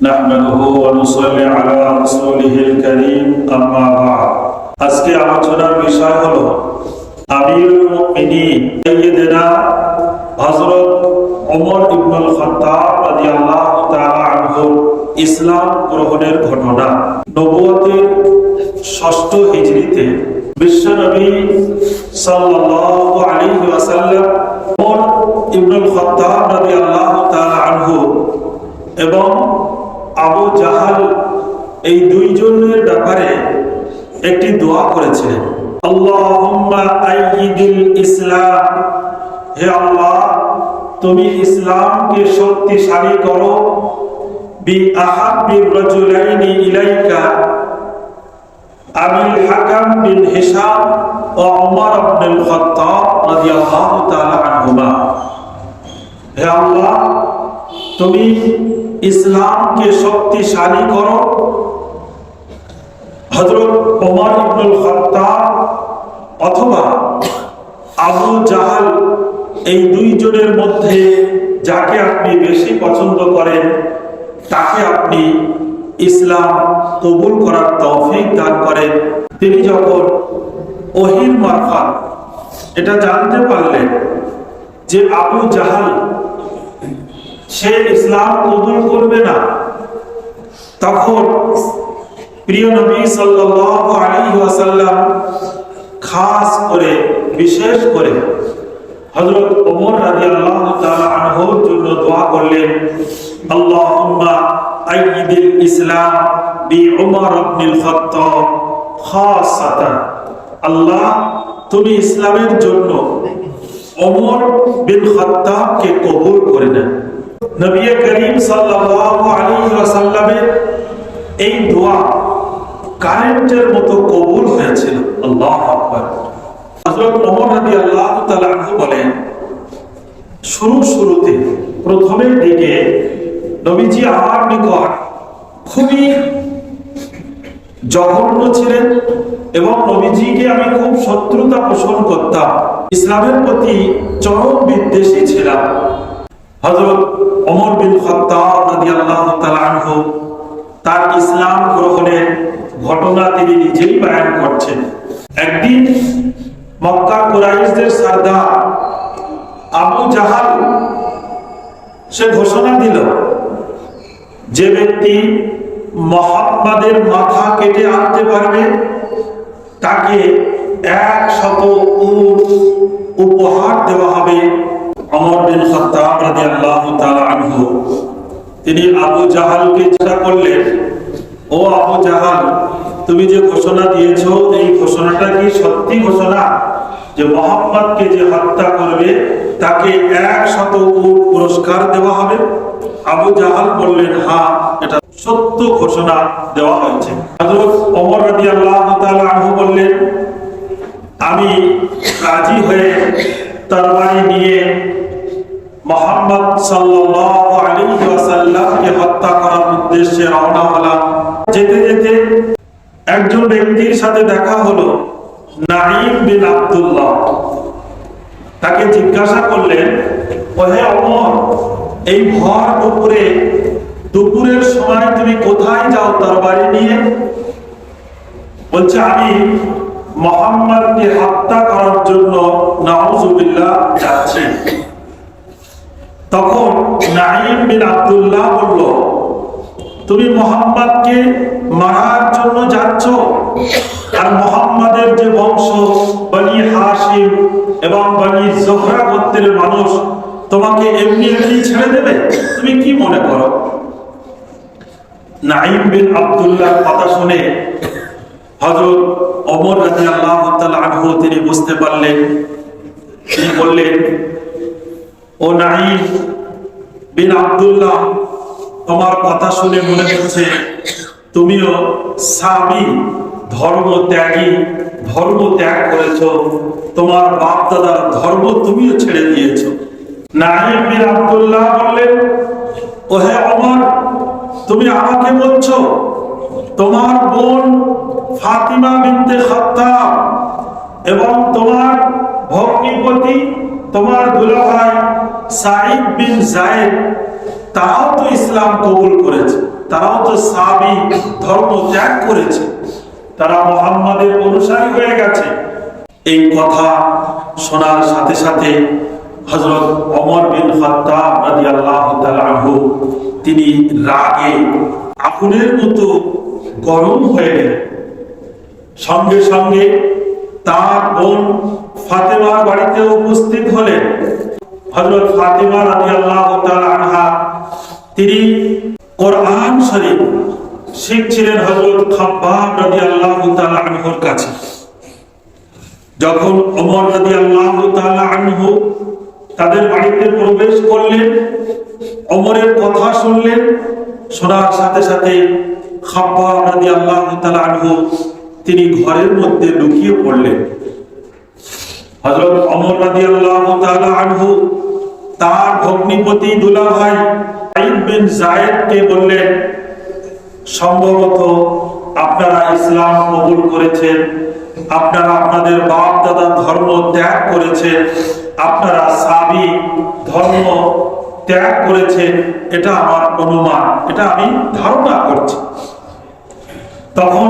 نحمده ونصلي على رسوله الكريم أما بعد আজকে আলোচনার বিষয় হলো আমিরুল মুমিনিন সাইয়্যিদিনা হযরত ওমর ইবনুল খাত্তাব রাদিয়াল্লাহু তাআলা আনহু ইসলাম গ্রহণের ঘটনা নবুয়তের ষষ্ঠ হিজরিতে বিশ্বনবী সাল্লাল্লাহু আলাইহি ওয়াসাল্লাম ওমর ইবনুল খাত্তাব রাদিয়াল্লাহু তাআলা আনহু এবং আবু জাহাল এই দুইজনের ব্যাপারে একটি দোয়া করেছিলেন। তুমি ইসলামকে শক্তিশালী করো। বি ইলাইকা। আবিল হাকাম হে তুমি ইসলামকে শক্তিশালী করো। হযরত ওমর অথবা আবু জাহাল এই দুইজনের মধ্যে যাকে আপনি বেশি পছন্দ করেন, তাকে আপনি ইসলাম কবুল করার তৌফিক দান করেন। তিনি যখন ওহির মারফাত, এটা জানতে পারলেন যে আবু জাহাল সে ইসলাম কবুল করবে না। তখন প্রিয় নবী সাল্লাল্লাহু আলাইহি ওয়াসাল্লাম খাস করে, বিশেষ করে হযরত ওমর রাদিয়াল্লাহু তাআলা আনহুর জন্য দোয়া করলেন, আল্লাহুম্মা আইয়িদিল ইসলাম বি উমর ইবনুল খাত্তাব খাসাতান। আল্লাহ, তুমি ইসলামের জন্য ওমর বিন খাত্তাবকে কবুল করে নেন। নবী করিম সাল্লাল্লাহু আলাইহি ওয়াসাল্লামের এই দোয়া কারেন্টের মতো কবুল হয়েছিল। আল্লাহু আকবার। হযরত ওমর রাদিয়াল্লাহু তাআলা বলেন, শুরু শুরুতে প্রথমের দিকে নবীজি আমার নিকট খুবই জঘন্য ছিলেন এবং নবীজিকে আমি খুব শত্রুতা পোষণ করতাম। ইসলামের প্রতি চরম বিদ্বেষী ছিলাম। হযরত ওমর বিন আনহু তার ইসলাম গ্রহণের ঘটনা তিনি নিজেই বয়ান করছেন। একদিন মক্কা কুরাইশদের সর্দার আবু জাহাল সে ঘোষণা দিল যে ব্যক্তি মোহাম্মদের মাথা কেটে আনতে পারবে, তাকে এক শত উপহার দেওয়া হবে। অমর বিন খাত্তাব রাদিয়াল্লাহু তাআলা আনহু, তিনি আবু জাহালকে চেষ্টা করলেন, ও আবু জাহাল, তুমি যে ঘোষণা দিয়েছ, এই ঘোষণাটা কি সত্যি ঘোষণা? যে মোহাম্মদকে যে হত্যা করবে, তাকে এক শত উট পুরস্কার দেওয়া হবে? আবু জাহাল বললেন হ্যাঁ এটা সত্য ঘোষণা দেওয়া হয়েছে। হযরত ওমর রাদিয়াল্লাহু তাআলা আনহু বললেন, আমি রাজি হয়ে তরবারি নিয়ে মোহাম্মদ সাল্লাল্লাহু আলাইহি ওয়াসাল্লামকে হত্যা করার উদ্দেশ্যে রওনা হলাম। যেতে যেতে একজন ব্যক্তির সাথে দেখা হলো নাঈম বিন আব্দুল্লাহ। তাকে জিজ্ঞাসা করলেন, ওহে অমর, এই ভর দুপুরে, দুপুরের সময় তুমি কোথায় যাও তরবারি নিয়ে? বলছে, আমি মোহাম্মদকে হত্যা করার জন্য নাউজুবিল্লাহ যাচ্ছি। তখন নাইম বিন আব্দুল্লাহ বলল, তুমি মোহাম্মদকে মারার জন্য যাচ্ছ? আর মোহাম্মদের যে বংশ, বনি হাসিম এবং বনি জোহরা গোত্রের মানুষ তোমাকে এমনি এমনি ছেড়ে দেবে? তুমি কি মনে করো? নাইম বিন আব্দুল্লাহ কথা শুনে ওমর রাদিয়াল্লাহু তাআলা আনহু তিনি বুঝতে পারলেন। তিনি বললেন ও নাইম বিন আব্দুল্লাহ, তোমার কথা শুনে মনে হচ্ছে তুমিও সাবি ধর্ম ত্যাগী, ধর্ম ত্যাগ করেছ, তোমার বাপ দাদার ধর্ম তুমিও ছেড়ে দিয়েছ। নাইম বিন আব্দুল্লাহ বললেন হে অমর, তুমি আমাকে বলছো, তোমার বোন ফাতিমা বিনতে খাত্তাব এবং তোমার ভগ্নিপতি তোমার দুলাভাই সাইদ বিন জায়েদ, তারাও তো ইসলাম কবুল করেছে, তারাও তো সাবি ধর্ম ত্যাগ করেছে, তারা মোহাম্মদের অনুসারী হয়ে গেছে। এই কথা শোনার সাথে সাথে হজরত অমর বিন খাত্তাব রাদিয়াল্লাহু তাআলা আনহু, তিনি রাগে আগুনের মতো গরম হয়ে গেলেন। সঙ্গে সঙ্গে তার বোন ফাতেমার বাড়িতে উপস্থিত হলেন হযরত ফাতেমা রাদিয়াল্লাহু তাআলা আনহা। তিনি কোরআন শরীফ শিখছিলেন হযরত খাব্বাব রাদিয়াল্লাহু তাআলা আনহুর কাছে। যখন ওমর রাদিয়াল্লাহু তাআলা আনহু তাদের বাড়িতে প্রবেশ করলেন, ওমরের কথা শুনলেন, শোনার সাথে সাথে খাব্বাব রাদিয়াল্লাহু তাআলা আনহু তিনি ঘরের মধ্যে লুকিয়ে পড়লেন। হযরত ওমর রাদিয়াল্লাহু তাআলা আনহু, তার ভগ্নিপতি দুলাভাই বিন জায়েদকে বললেন, সম্ভবত আপনারা ইসলাম কবুল করেছেন, আপনারা আপনাদের বাপ দাদা ধর্ম ত্যাগ করেছেন, আপনারা সাবি ধর্ম ত্যাগ করেছেন, এটা আমার অনুমান, এটা আমি ধারণা করছি। তখন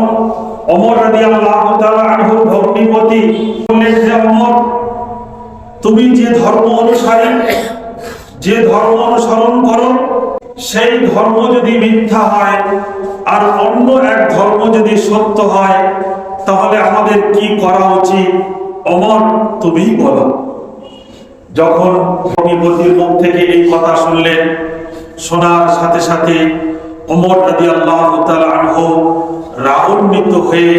অমর রাদিয়াল্লাহু তাআলা আনহুর ভগ্নিপতি বললেন যে অমর তুমি যে ধর্ম অনুসারী, যে ধর্ম অনুসরণ করো, সেই ধর্ম যদি মিথ্যা হয় আর অন্য এক ধর্ম যদি সত্য হয়, তাহলে আমাদের কি করা উচিত? অমর তুমিই বলো। যখন ভগ্নিপতির মুখ থেকে এই কথা শুনলেন, শোনার সাথে সাথে ওমর রাদি আল্লাহ আনহু রাগান্বিত হয়ে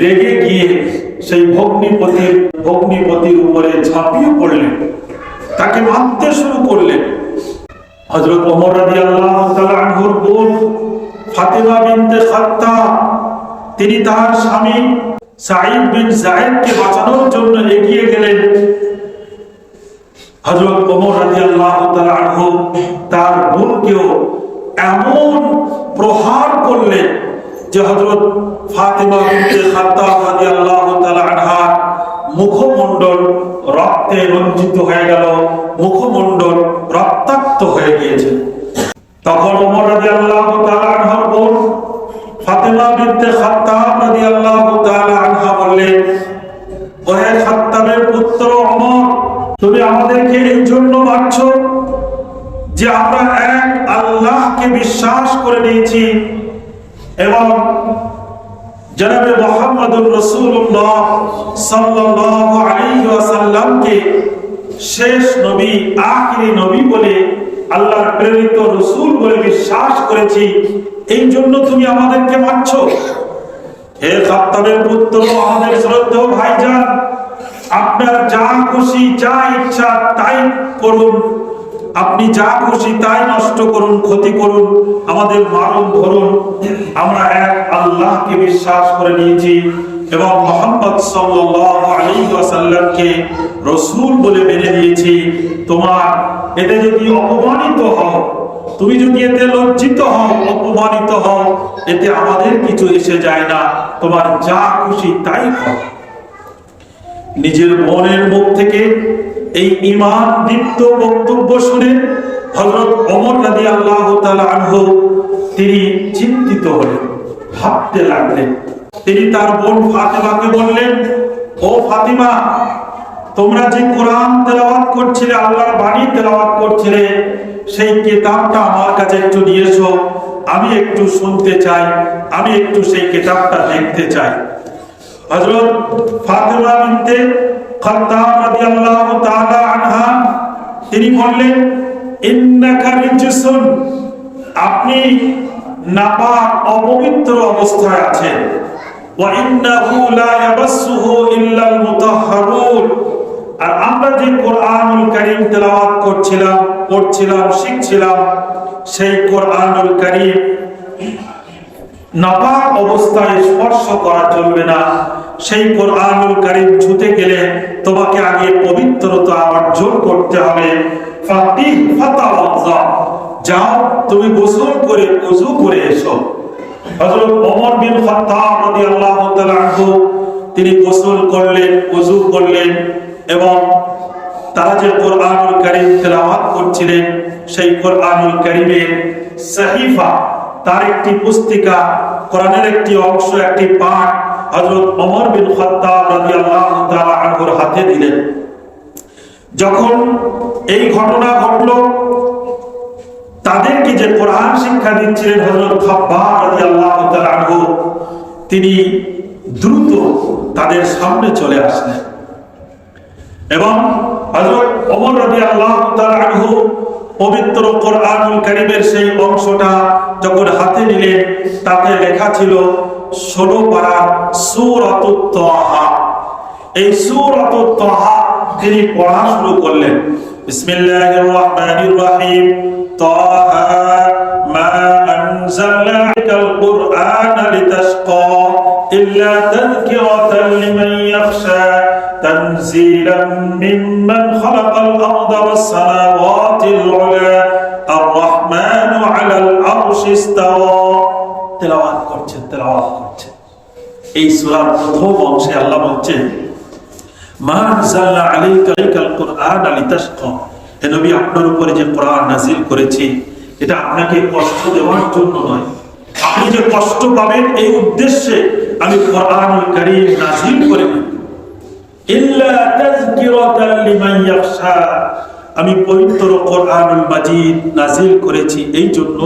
রেগে গিয়ে সেই ভগ্নিপতির ভগ্নিপতির উপরে ঝাঁপিয়ে পড়লেন। তাকে মারতে শুরু করলেন। হযরত ওমর রাদিয়াল্লাহু তাআলা আনহুর বোন ফাতেমা বিনতে খাত্তাব, তিনি তার স্বামী সাঈদ বিন যায়েদকে বাঁচানোর জন্য এগিয়ে গেলেন। হযরত ওমর রাদিয়াল্লাহু তাআলা আনহু তার বোনকেও এমন প্রহার করলেন যে হযরত ফাতেমা বিনতে খাত্তাব রাদিয়াল্লাহু তাআলা আনহা মুখমণ্ডল রক্তে রঞ্জিত হয়ে গেল, মুখমণ্ডল রক্তাক্ত হয়ে গিয়েছে। তখন ওমর রাদিয়াল্লাহু তাআলা আনহার বোন ফাতেমা বিনতে খাত্তাব রাদিয়াল্লাহু তাআলা আনহা বললেন ওহে খাত্তাবের পুত্র ওমর তুমি আমাদেরকে এই জন্য মারছো যে আমরা এক আল্লাহকে বিশ্বাস করে নিয়েছি এবং জনাবে মোহাম্মদুর রসুল্লাহ সাল্লাল্লাহু আলাইহি ওয়াসাল্লামকে শেষ নবী, আখিরি নবী বলে আল্লাহর প্রেরিত রসূল বলে বিশ্বাস করেছি। এই জন্য তুমি আমাদেরকে মারছো। হে খাত্তাবের পুত্র, আমাদের শ্রদ্ধেয় ভাইজান, আপনার যা খুশি, যা ইচ্ছা, তাই করুন। আপনি যা খুশি তাই নষ্ট করুন, ক্ষতি করুন, আমাদের মারণ ধরুন। আমরা এক আল্লাহকে বিশ্বাস করে নিয়েছি এবং মোহাম্মদ ওয়াসাল্লামকে রাসূল বলে মেনে নিয়েছি। তোমার এতে যদি অপমানিত হও, তুমি যদি এতে লজ্জিত হও, অপমানিত হও, এতে আমাদের কিছু এসে যায় না। তোমার যা খুশি তাই করো। নিজের বোনের মুখ থেকে এই ইমান দীপ্ত বক্তব্য শুনে হযরত অমর রাদিয়াল্লাহু আল্লাহ আনহু তিনি চিন্তিত হলেন, ভাবতে লাগলেন। তিনি তার বোন ফাতেমাকে বললেন, ও ফাতিমা, তোমরা যে কোরআন তেলাওয়াত করছিলে, আল্লাহর বাণী তেলাওয়াত করছিলে, সেই কেতাবটা আমার কাছে একটু নিয়ে এসো আমি একটু শুনতে চাই, আমি একটু সেই কেতাবটা দেখতে চাই। হযরত ফাতেমা বিনতে খাত্তাব রাদিয়াল্লাহু তাআলা আনহা, তিনি বললেন, ইন্নাকা রিজসুন, আপনি নাপাক, অপবিত্র অবস্থায় আছেন। ওয়া ইন্নাহু লা ইয়ামাসসুহু ইল্লাল মুতাহহারুন আর আমরা যে কোরআনুল কারীম তেলাওয়াত করছিলাম, পড়ছিলাম, শিখছিলাম, সেই কোরআনুল কারীম নাপাক অবস্থায় স্পর্শ করা চলবে না। সেই কোরআনুল কারীম ছুতে গেলে তোমাকে আগে পবিত্রতা অর্জন করতে হবে। যাও, তুমি গোসল করে ওযু করে এসো। হযরত ওমর বিন খাত্তাব রাদিয়াল্লাহু তাআলা তিনি গোসল করলেন ওযু করলেন এবং তারা যে কোরআনুল কারীম তেলাওয়াত করছিলেন, সেই কোরআনুল কারীমের সহিফা তার একটি পুস্তিকা, কোরআনের একটি অংশ, একটি পাঠ বিন রাদিয়াল্লাহু তাআলা আনহুর হাতে দিলেন। যখন এই ঘটনা ঘটলো, তাদেরকে যে কোরআন শিক্ষা দিচ্ছিলেন খাব্বাব রাদিয়াল্লাহু তাআলা আনহু, তিনি দ্রুত তাদের সামনে চলে আসলেন। এবং হযরত ওমর রাদিয়াল্লাহু তাআলা পবিত্র কোরআনুল করিমের সেই অংশটা যখন হাতে নিলে তাতে লেখা ছিল ষোলো পারা সুরত এই সুরত তিনি পড়া শুরু করলেন। বিসমিল্লাহির রহমানির রহিম। তাহা মা কুরআন লিতাশকা ইল্লা লিমান ইয়াখশা তানজিলাম মিম্মান خلق الأرض والسماوات العلى الرحمن على العرش استوى তেলাওয়াত করছেন তেলাওয়াত করছেন এই সূরার প্রথম অংশে আল্লাহ বলছেন মা নাযালনা আলাইকা আলাইকাল কুরআন লিতাশকা হে নবী আপনার উপরে যে কোরআন নাযিল করেছি এটা আপনাকে কষ্ট দেওয়ার জন্য নয় আপনি যে কষ্ট পাবেন এই উদ্দেশ্যে আমি কোরআনুল কারীম নাযিল করিনি আমি পবিত্র কোরআনুল মাজিদ নাজিল করেছি এই জন্য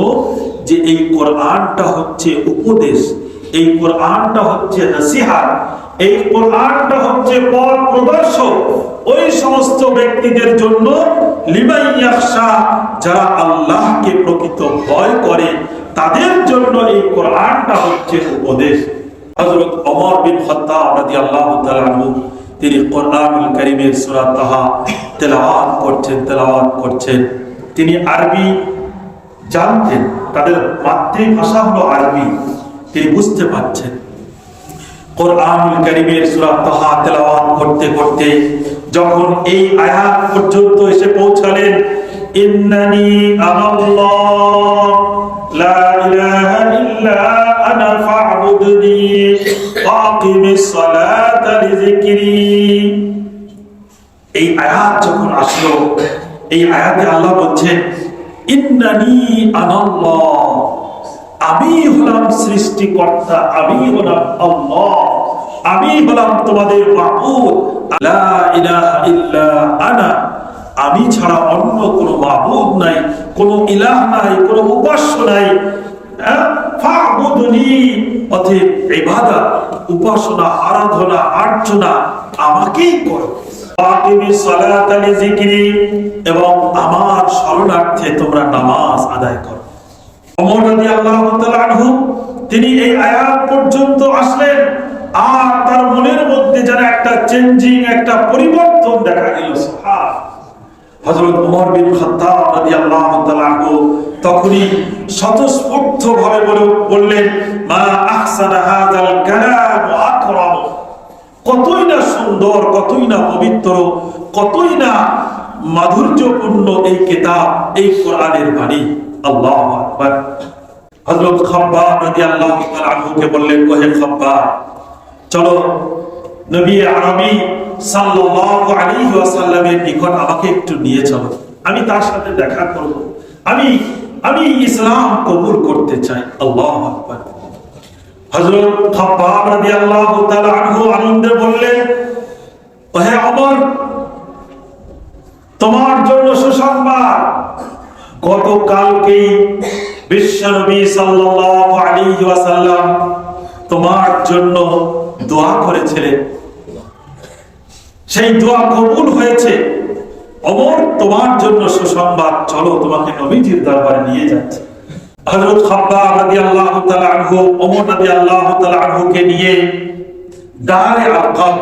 যে এই কোরআনটা হচ্ছে উপদেশ, এই কোরআনটা হচ্ছে নসিহত এই কোরআনটা হচ্ছে পথ প্রদর্শক ওই সমস্ত ব্যক্তিদের জন্য লিমান ইয়াখশা, যারা আল্লাহকে প্রকৃত ভয় করে, তাদের জন্য এই কোরআনটা হচ্ছে উপদেশ। হযরত ওমর বিন খাত্তাব রাদিয়াল্লাহু তাআলা আনহু তিনি কারীমের সূরা তাহা তেলাওয়াত করছেন তেলাওয়াত করছেন। তিনি আরবি জানতেন, তাদের মাতৃভাষা হলো আরবি, তিনি বুঝতে পারছেন। কোরআনুল কারীমের তাহা তেলাওয়াত করতে করতে যখন এই আয়াত পর্যন্ত এসে পৌঁছালেন, ইন্নানি আনাল্লাহ, লা ইলাহা ইল্লা আনা ফা'বুদনি ওয়াকিমিস সালাতা লিযিকরি এই আয়াত যখন আসলো, এই আয়াতে আল্লাহ বলছেন, ইন্নানি আনাল্লাহ আমি হলাম সৃষ্টিকর্তা, আমি হলাম আল্লাহ। আমি হলাম তোমাদের মাবুদ। লা ইলাহা ইল্লা আনা। আমি ছাড়া অন্য কোনো মাবুদ নাই, কোনো ইলাহ নাই, কোনো উপাস্য নাই। হ্যাঁ? ইবাদত, উপাসনা, আরাধনা, আর্চনা আমাকেই এবং আমার শরণার্থে তোমরা নামাজ আদায় আনহু, তিনি এই আয়াত পর্যন্ত আসলেন। আর তার মনের মধ্যে যেন একটা চেঞ্জিং একটা পরিবর্তন দেখা গেল। হযরত ওমর বিন খাত্তাব রাদিয়াল্লাহু তাআলা আনহু তখনই স্বতঃস্ফূর্ত ভাবে বলে বললেন, মা আহসানা হাযাল কালাম ওয়া আকরাম। কতই না সুন্দর, কতই না পবিত্র, কতই না মাধুর্যপূর্ণ এই কিতাব, এই কোরআনের বাণী। আল্লাহু আকবার। হযরত খাব্বাব রাদিয়াল্লাহু তাআলা আনহুকে বললেন, ওহে খাব্বাব, চলো নবী আরবি সাল্লাল্লাহু আলাইহি ওয়াসাল্লামের নিকট আমাকে একটু নিয়ে চলো। আমি তার সাথে দেখা করব। আমি আমি ইসলাম কবুল করতে চাই। আল্লাহু রাদিয়াল্লাহু তাআলা আনহু আনন্দে বললেন, ওহে তোমার জন্য সুসংবাদ। গতকালকেই বিশ্বনবী সাল্লাল্লাহু আলাইহি ওয়াসাল্লাম তোমার জন্য দোয়া করেছিলেন। সেই দোয়া কবুল হয়েছে। অমর, তোমার জন্য সুসংবাদ। চলো, তোমাকে নবীজির দরবারে নিয়ে যাচ্ছে। হযরত খাব্বাব রাদিয়াল্লাহু তাআলা আনহু ওমর রাদিয়াল্লাহু তাআলা নিয়ে দারে আরকাম,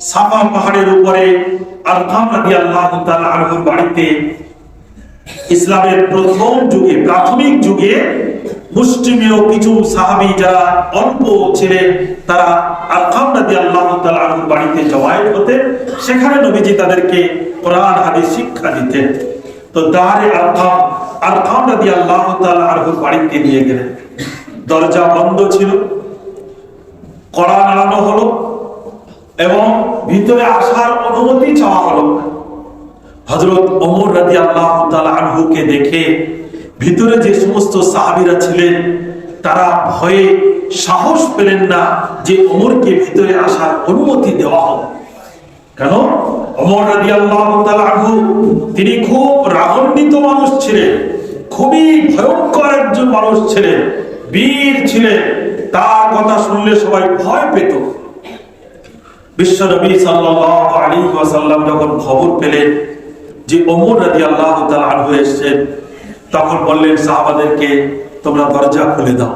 সাফা পাহাড়ের উপরে আরকাম রাদিয়াল্লাহু তাআলা বাড়িতে ইসলামের প্রথম যুগে, প্রাথমিক যুগে মুসলিমীয় কিছু সাহাবী যারা অল্প ছিলেন, তারা আরকাম রাদিয়াল্লাহু তাআলা আনহুর বাড়িতে জমায়েত হতেন। সেখানে নবীজি তাদেরকে কোরআন, হাদিস শিক্ষা দিতেন। তো দারে আরকাম আরকাম রাদিয়াল্লাহু তাআলা আনহুর বাড়িতে নিয়ে গেলেন। দরজা বন্ধ ছিল, কড়া নাড়ানো হলো এবং ভিতরে আসার অনুমতি চাওয়া হলো। ওমর আনহুকে দেখে ভিতরে যে সমস্ত সাহাবিরা ছিলেন, তারা ভয়ে সাহস পেলেন না যে ওমরকে ভিতরে আসার অনুমতি দেওয়া হবে। কেন? অমর রাজি আল্লাহ তিনি খুব রাগান্বিত মানুষ ছিলেন, খুবই ভয়ঙ্কর একজন মানুষ ছিলেন, বীর ছিলেন, তার কথা শুনলে সবাই ভয় পেত। বিশ্ব নবী যখন খবর পেলেন যে ওমর রাদিয়াল্লাহু তাআলা আনহু এসেছেন, তখন বললেন, সাহাবাদেরকে তোমরা দরজা খুলে দাও।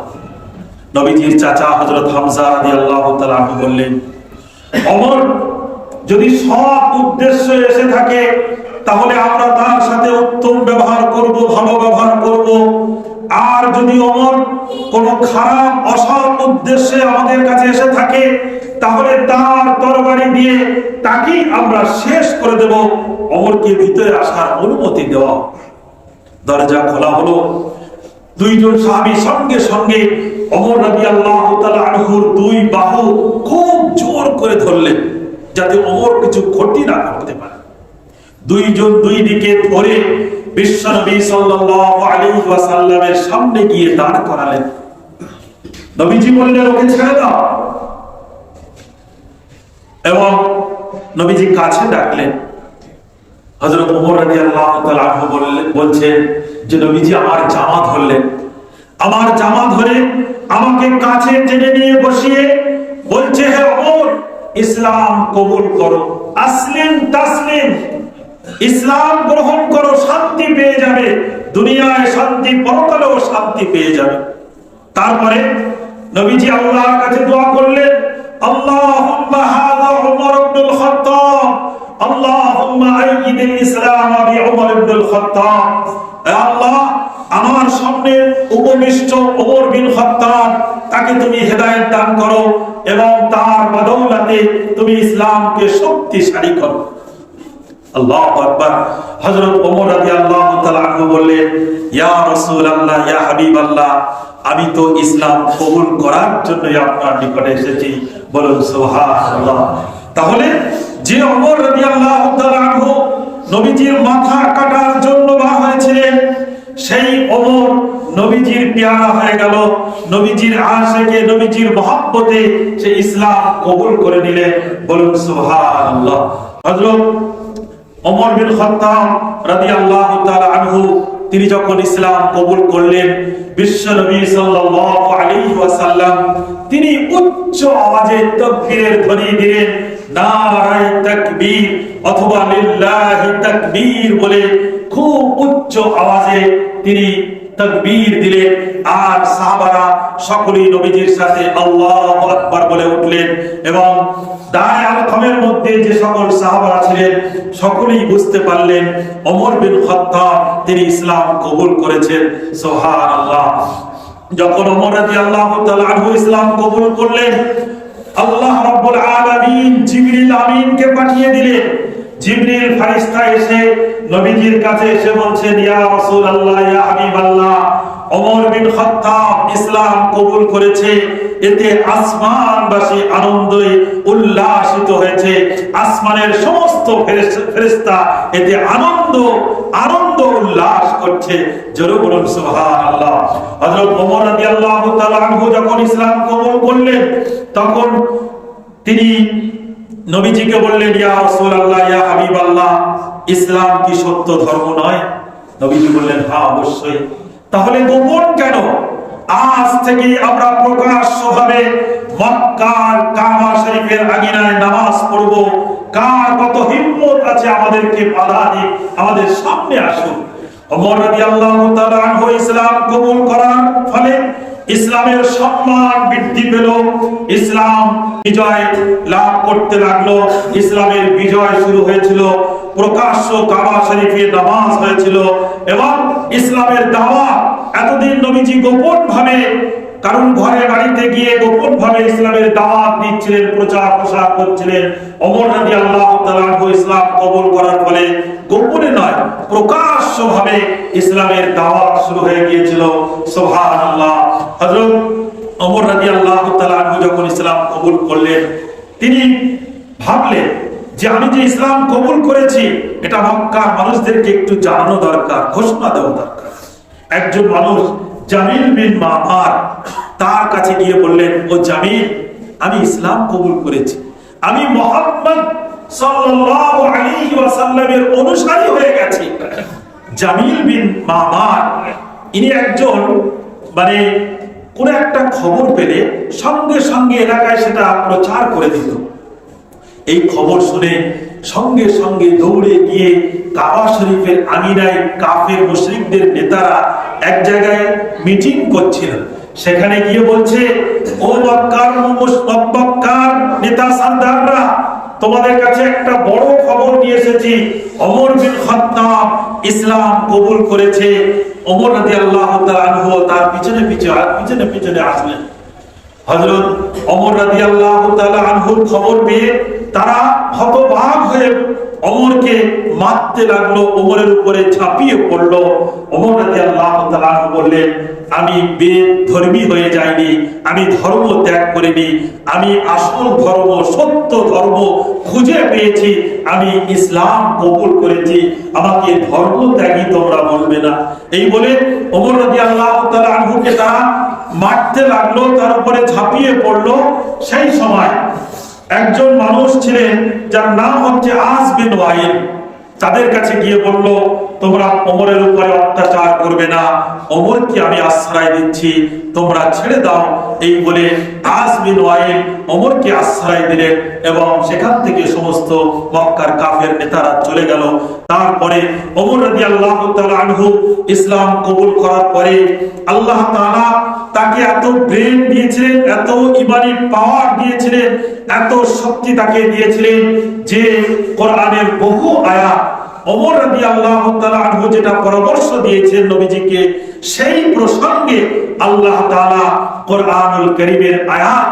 নবীজির চাচা হযরত হামজা রাদিয়াল্লাহু তাআলা আনহু বললেন অমর যদি সৎ উদ্দেশ্য এসে থাকে, তাহলে আমরা তার সাথে উত্তম ব্যবহার করব, ভালো ব্যবহার করব। আর যদি অমর কোন খারাপ, অসৎ উদ্দেশ্যে আমাদের কাছে এসে থাকে, তাহলে তার তরবারি দিয়ে তাকেই আমরা শেষ করে দেব। অমরকে ভিতরে আসার অনুমতি দেওয়া। দরজা খোলা হলো। দুইজন সাহাবী সঙ্গে সঙ্গে অমর রাবি আল্লাহ আনহুর দুই বাহু খুব জোর করে ধরলেন। যাতে অমর কিছু ক্ষতি না করতে পারে। দুইজন দুই দিকে ধরে বিশ্বনবী সাল্লাল্লাহু আলাইহি ওয়াসাল্লামের সামনে গিয়ে দাঁড় করালেন। নবীজি বললেন, ওকে ছেড়ে দাও। এবং নবীজি কাছে ডাকলেন। হযরত ওমর রাদিয়াল্লাহু তাআলা বললেন, বলছেন যে, নবীজি, আমার জামা ধরলেন। আমার জামা ধরে আমাকে কাছে টেনে নিয়ে বসিয়ে বলছে, হে ওমর ইসলাম কবুল করো। আসলিম তাসলিম। ইসলাম গ্রহণ করো, শান্তি পেয়ে যাবে। দুনিয়ায় শান্তি পরকালেও শান্তি পেয়ে যাবে। তারপরে নবীজি আল্লাহর কাছে দোয়া করলেন, আল্লাহুম্মা হাযা উমর ইবনুল খাত্তাব, আল্লাহুম্মা আইয়িদিল ইসলাম বিউমর ইবনুল খাত্তাব। আল্লাহ আমার সামনে উপবিষ্ট ওমর বিন খাত্তাব, তাকে তুমি হেদায়েত দান করো এবং তার বদৌলতে তুমি ইসলামকে শক্তিশালী করো। আল্লাহ আকবার। হযরত ওমর রাদিয়াল্লাহু তাআলা আনহু বললেন, ইয়া রাসূলুল্লাহ, ইয়া হাবিবাল্লাহ, আমি তো ইসলাম কবুল করার জন্য আপনার নিকটে এসেছি। বলুন সুবহানাল্লাহ। তাহলে যে ওমর রাদিয়াল্লাহু তাআলা আনহু নবীজির মাথা কাটার জন্য সেই ওমর নবীজির পেয়ারা হয়ে গেল। নবীজির আশেকে, নবীজির মহব্বতে সে ইসলাম কবুল করে নিলেন বলুন সুবহানাল্লাহ। হযরত ওমর বিন খাত্তাব রাদিয়াল্লাহু তাআলা আনহু, তিনি যখন ইসলাম কবুল করলেন বিশ্ব নবী সাল্লাল্লাহু আলাইহি ওয়াসাল্লাম, তিনি উচ্চ আওয়াজে তাকবীরের ধ্বনি দিলেন, নারায়ে তাকবীর অথবা লিল্লাহি তাকবীর বলে খুব উচ্চ আওয়াজে তিনি তাকবীর দিলেন। আর সাহাবারা সকলেই নবীজির সাথে আল্লাহু আকবার বলে উঠলেন এবং দায় আলথমের মধ্যে যে সকল সাহাবারা ছিলেন, সকলেই বুঝতে পারলেন ওমর বিন খাত্তাব তিনি ইসলাম কবুল করেছেন। সুবহানাল্লাহ। যখন ওমর রাদিয়াল্লাহু তাআলা আনহু ইসলাম কবুল করলেন, আল্লাহ রাব্বুল আলামিন জিবরিল আমিনকে পাঠিয়ে দিলেন। জিবরিল ফেরেশতা এসে নবীজির কাছে এসে বলছেন, ইয়া রাসূলুল্লাহ, ইয়া হাবিবাল্লাহ, ওমর বিন খাত্তাব ইসলাম কবুল করেছে। এতে আসমানবাসী আনন্দে উল্লাসিত হয়েছে। আসমানের সমস্ত ফেরেশতা এতে আনন্দ আনন্দ উল্লাস করছে। জোরে বলুন, সুবহানাল্লাহ। হযরত ওমর রাদিয়াল্লাহু তাআলা আনহু যখন ইসলাম কবুল করলেন, তখন তিনি নবীজিকে বললেন, ইয়া রাসূলুল্লাহ, ইয়া হাবিবাল্লাহ ইসলাম কি সত্য ধর্ম নয়? নবীজি বললেন হ্যাঁ অবশ্যই। তাহলে গোপন কেন? আজ থেকে আমরা প্রকাশ্যভাবে মক্কার কাবা শরীফের আগিনায় নামাজ পড়ব। কার কত হিম্মত আছে আমাদেরকে বাধা দিক? আমাদের সামনে আসুন। ওমর রাদিয়াল্লাহু তাআলা ইসলাম কবুল করার ফলে ইসলামের সম্মান বৃদ্ধি পেল। ইসলাম বিজয় লাভ করতে লাগল। ইসলামের বিজয় শুরু হয়েছিল। প্রকাশ্য কাবা শরীফে নামাজ হয়েছিল। এবং ইসলামের দাওয়া এতদিন নবীজি গোপন ভাবে কারণ ঘরে বাড়িতে গিয়ে গোপন ভাবে ইসলামের দাওয়াত দিচ্ছিলেন প্রচার প্রসার করছিলেন অমর নদী আল্লাহ ইসলাম কবুল করার ফলে গোপনে নয় প্রকাশ্য ভাবে ইসলামের দাওয়াত শুরু হয়ে গিয়েছিল। সোহান আল্লাহ হজরত অমর নদী আল্লাহ যখন ইসলাম কবুল করলেন, তিনি ভাবলেন যে আমি যে ইসলাম কবুল করেছি, এটা মক্কার মানুষদেরকে একটু জানানো দরকার, ঘোষণা দেওয়া দরকার। একজন মানুষ জামিল বিন মামার তার কাছে গিয়ে বললেন, ও জামিল, আমি ইসলাম কবুল করেছি। আমি মোহাম্মদ সাল্লাল্লাহু আলাইহি ওয়াসাল্লামের অনুসারী হয়ে গেছি। জামিল বিন মামার, ইনি একজন মানে কোন একটা খবর পেলে সঙ্গে সঙ্গে এলাকায় সেটা প্রচার করে দিত। এই খবর শুনে সঙ্গে সঙ্গে দৌড়ে গিয়ে কাবা শরীফের আঙিনায় কাফের মুশরিকদের নেতারা এক জায়গায় মিটিং করছিল। সেখানে গিয়ে বলছে, ও মক্কার মক্কার নেতা সান্দাররা তোমাদের কাছে একটা বড় খবর নিয়ে এসেছি। অমর বিন খাত্তাব ইসলাম কবুল করেছে। ওমর রাদিয়াল্লাহু তাআলা আনহু তার পিছনে পিছনে পিছনে পিছনে আসলেন। হযরত ওমর রাদিয়াল্লাহু তাআলা আনহুর খবর পেয়ে তারা হতবাক হয়ে ওমরকে মারতে লাগল, ওমরের উপরে ঝাঁপিয়ে পড়ল। রাদিয়াল্লাহু তাআলা আনহু বললেন আমি বেধর্মী হয়ে যাইনি, আমি ধর্ম ত্যাগ করিনি, আমি আসল ধর্ম, সত্য ধর্ম খুঁজে পেয়েছি, আমি ইসলাম কবুল করেছি, আমাকে ধর্ম ত্যাগী তোমরা বলবে না। এই বলে ওমর তারা মারতে লাগল, তার উপরে ঝাঁপিয়ে পড়ল। সেই সময় একজন মানুষ ছিলেন, যার নাম হচ্ছে আস বিন ওয়াইল। তাদের কাছে গিয়ে বলল, তোমরা ওমরের উপরে অত্যাচার করবে না। ওমরকে আমি আশ্রয় দিচ্ছি। তোমরা ছেড়ে দাও। এই বলে বিন ওয়াইল ওমরকে আশ্রয় দিলেন এবং সেখান থেকে সমস্ত মক্কার কাফের নেতারা চলে গেল। তারপরে ওমর রাদিয়াল্লাহু তাআলা আনহু ইসলাম কবুল করার পরে আল্লাহ তাআলা তাকে এত ব্রেন দিয়েছিলেন, এত ইমানি পাওয়ার দিয়েছিলেন, এত শক্তি তাকে দিয়েছিলেন যে কোরআনের বহু আয়াত ওমর রাদিয়াল্লাহু তাআলা আনহু যেটা পরামর্শ দিয়েছেন নবীজিকে, সেই প্রসঙ্গে আল্লাহ কোরআনুল কারীমের আয়াত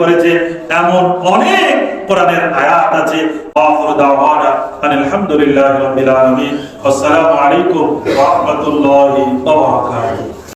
করেছে এমন অনেক কোরআনের আয়াত আছে। আসসালামু আলাইকুম